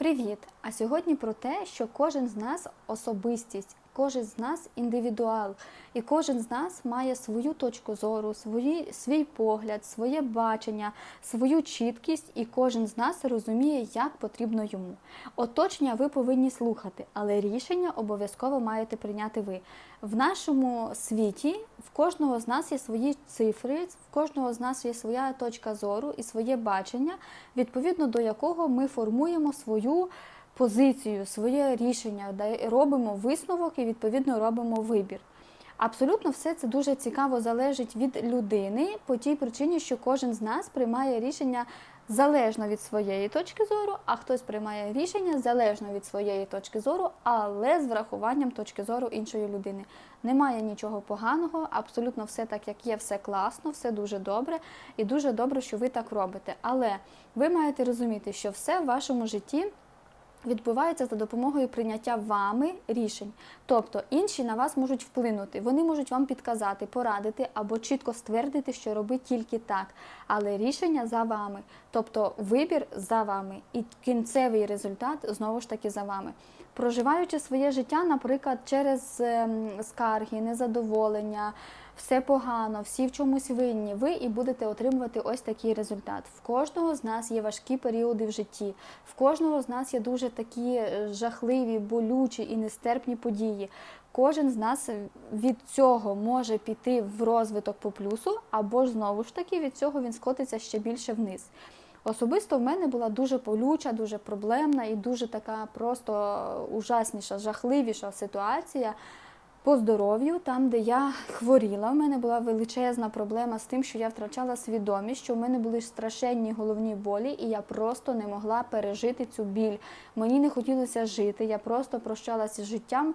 Привіт! А сьогодні про те, що кожен з нас особистість, кожен з нас індивідуал, і кожен з нас має свою точку зору, свої, свій погляд, своє бачення, свою чіткість, і кожен з нас розуміє, як потрібно йому. Оточення ви повинні слухати, але рішення обов'язково маєте прийняти ви. В нашому світі в кожного з нас є свої цифри, в кожного з нас є своя точка зору і своє бачення, відповідно до якого ми формуємо свою позицію, своє рішення, да- робимо висновок і відповідно робимо вибір. Абсолютно все це дуже цікаво залежить від людини по тій причині, що кожен з нас приймає рішення залежно від своєї точки зору, а хтось приймає рішення залежно від своєї точки зору, але з врахуванням точки зору іншої людини. Немає нічого поганого, абсолютно все так, як є, все класно, все дуже добре, і дуже добре, що ви так робите. Але ви маєте розуміти, що все в вашому житті відбувається за допомогою прийняття вами рішень. Тобто інші на вас можуть вплинути, вони можуть вам підказати, порадити або чітко ствердити, що робить тільки так. Але рішення за вами, тобто вибір за вами, і кінцевий результат знову ж таки за вами. Проживаючи своє життя, наприклад, через ем, скарги, незадоволення, все погано, всі в чомусь винні, ви і будете отримувати ось такий результат. В кожного з нас є важкі періоди в житті, в кожного з нас є дуже такі е, жахливі, болючі і нестерпні події. Кожен з нас від цього може піти в розвиток по плюсу, або ж знову ж таки від цього він скотиться ще більше вниз. Особисто в мене була дуже болюча, дуже проблемна і дуже така просто ужасніша, жахливіша ситуація по здоров'ю, там, де я хворіла. У мене була величезна проблема з тим, що я втрачала свідомість, що в мене були страшенні головні болі, і я просто не могла пережити цю біль. Мені не хотілося жити, я просто прощалася з життям.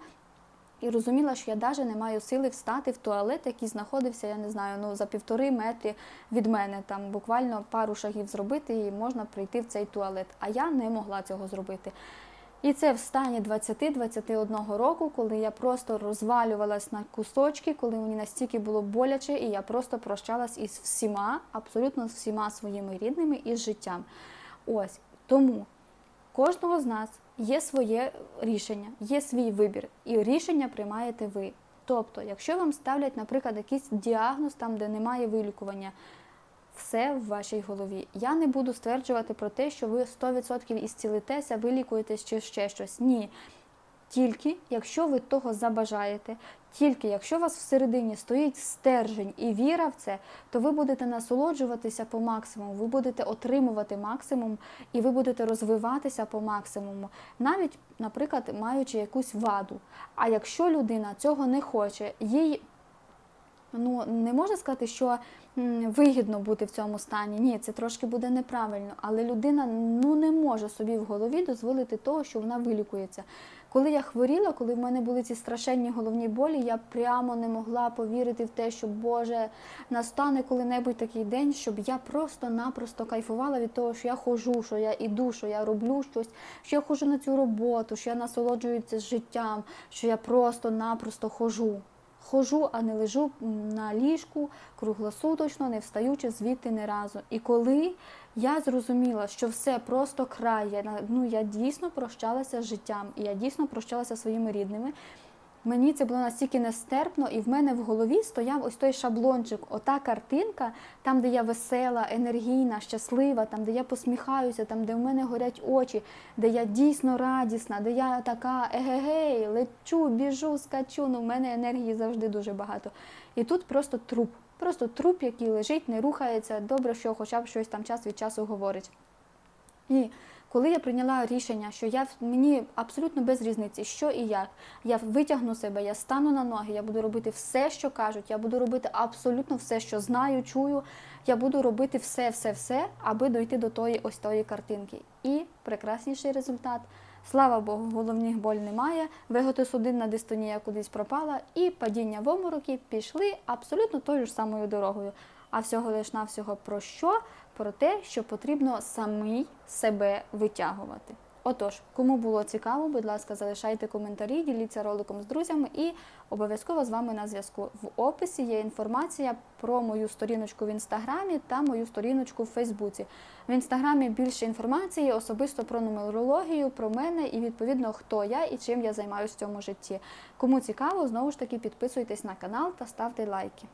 І розуміла, що я навіть не маю сили встати в туалет, який знаходився, я не знаю, ну за півтори метри від мене. Там буквально пару шагів зробити і можна прийти в цей туалет. А я не могла цього зробити. І це в стані 20-21 року, коли я просто розвалювалась на кусочки, коли мені настільки було боляче, і я просто прощалась із всіма, абсолютно з всіма своїми рідними і з життям. Ось тому кожного з нас є своє рішення, є свій вибір, і рішення приймаєте ви. Тобто, якщо вам ставлять, наприклад, якийсь діагноз, там, де немає вилікування, все в вашій голові. Я не буду стверджувати про те, що ви 100% ісцілитеся, вилікуєтесь чи ще щось. Ні. Тільки якщо ви того забажаєте, тільки якщо у вас всередині стоїть стержень і віра в це, то ви будете насолоджуватися по максимуму, ви будете отримувати максимум і ви будете розвиватися по максимуму, навіть, наприклад, маючи якусь ваду. А якщо людина цього не хоче, їй ну не можна сказати, що вигідно бути в цьому стані. Ні, це трошки буде неправильно. Але людина ну не може собі в голові дозволити того, що вона вилікується. Коли я хворіла, коли в мене були ці страшенні головні болі, я прямо не могла повірити в те, що Боже настане коли-небудь такий день, щоб я просто-напросто кайфувала від того, що я ходжу, що я іду, що я роблю щось, що я ходжу на цю роботу, що я насолоджуюся життям, що я просто-напросто ходжу. Хожу, а не лежу на ліжку круглосуточно, не встаючи звідти не разу. І коли я зрозуміла, що все просто край, я, ну, я дійсно прощалася з життям, і я дійсно прощалася своїми рідними. Мені це було настільки нестерпно, і в мене в голові стояв ось той шаблончик, ота картинка, там, де я весела, енергійна, щаслива, там, де я посміхаюся, там, де в мене горять очі, де я дійсно радісна, де я така егегей, лечу, біжу, скачу. Ну, в мене енергії завжди дуже багато. І тут просто труп. Просто труп, який лежить, не рухається. Добре, що хоча б щось там час від часу говорить. І коли я прийняла рішення, що я мені абсолютно без різниці, що і як, я витягну себе, я стану на ноги, я буду робити все, що кажуть, я буду робити абсолютно все, що знаю, чую. Я буду робити все, все, все, аби дойти до тої ось тої картинки. І прекрасніший результат. Слава Богу, головних боль немає. Вегетосудинна дистонія кудись пропала, і падіння в омороки пішли абсолютно тою ж самою дорогою. А всього лиш навсього про що? Про те, що потрібно самій себе витягувати. Отож, кому було цікаво, будь ласка, залишайте коментарі, діліться роликом з друзями і обов'язково з вами на зв'язку. В описі є інформація про мою сторіночку в інстаграмі та мою сторіночку в Фейсбуці. В інстаграмі більше інформації особисто про нумерологію, про мене і відповідно хто я і чим я займаюся в цьому житті. Кому цікаво, знову ж таки підписуйтесь на канал та ставте лайки.